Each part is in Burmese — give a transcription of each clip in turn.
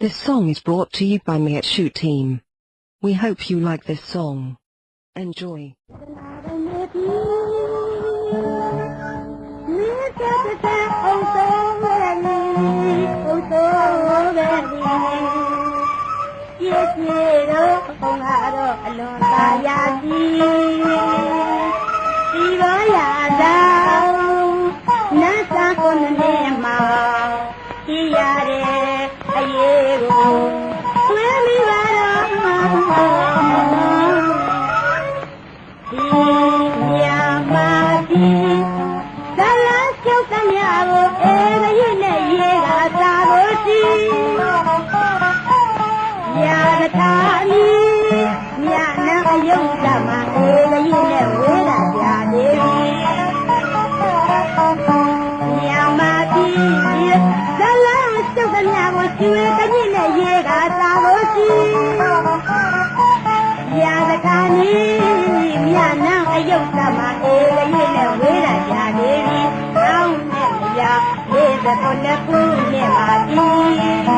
This song is brought to you by me at Shoot Team. We hope you like this song. Enjoy. မြာနအယုတ်တမအေးရည်နဲ့ဝေးတာပြာနေပြီမြာမာဒီဇလာကျောက်တမြကိုကျွေးကညစ်နဲ့ရေကသာကိုစီရာတထာမီမြာနအယုတ်တမအေးရည်နဲ့ဝေးတာပြာနေပြီအောင်းနဲ့မြာလေးသတော်နဲ့ပူနဲ့ပါပြီတ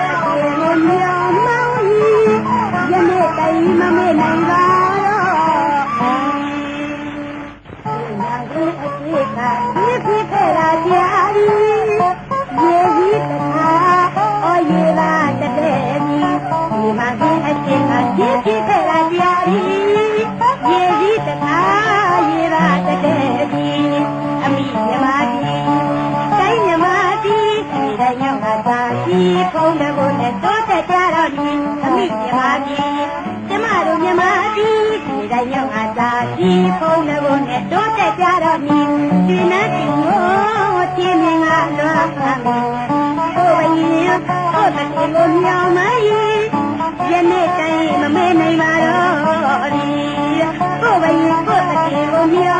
mẹ mẹ mẹ mẹ mẹ mẹ mẹ mẹ mẹ mẹ mẹ mẹ mẹ mẹ mẹ ဒီတဲ့ညောင်းကသာဒီဖုံးတဲ့ကိုနဲ့တော့တက်ကြတော့ဒီဒီနာတီကိုတီမင်းကလွားခံကိုယ်ရင်ကိုယ်တကယ်ကိုမြောင်းမကြီးယနေ့တိုင်းမမေ့နိုင်ပါတော့ဒီကိုယ်ရင်ကိုယ်တကယ်ကိုမြောင်း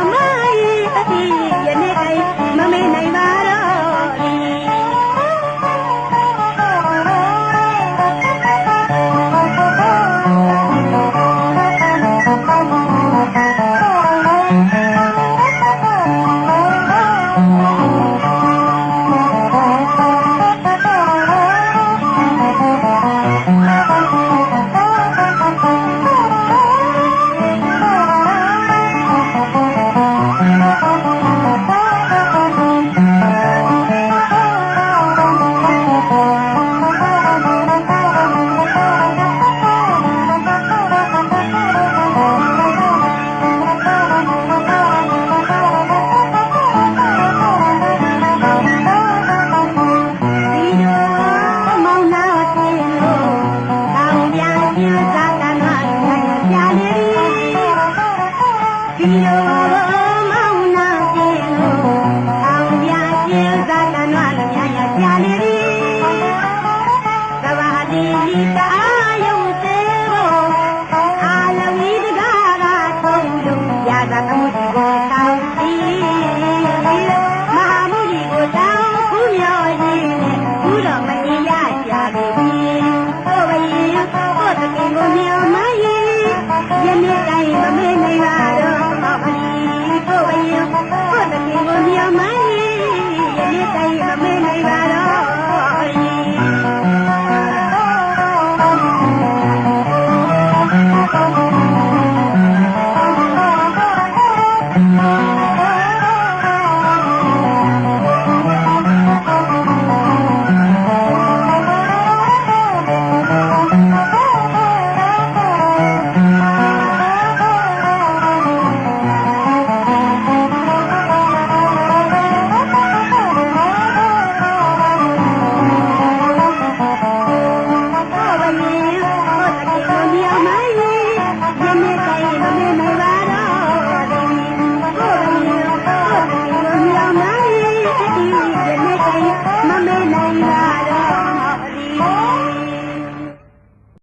la.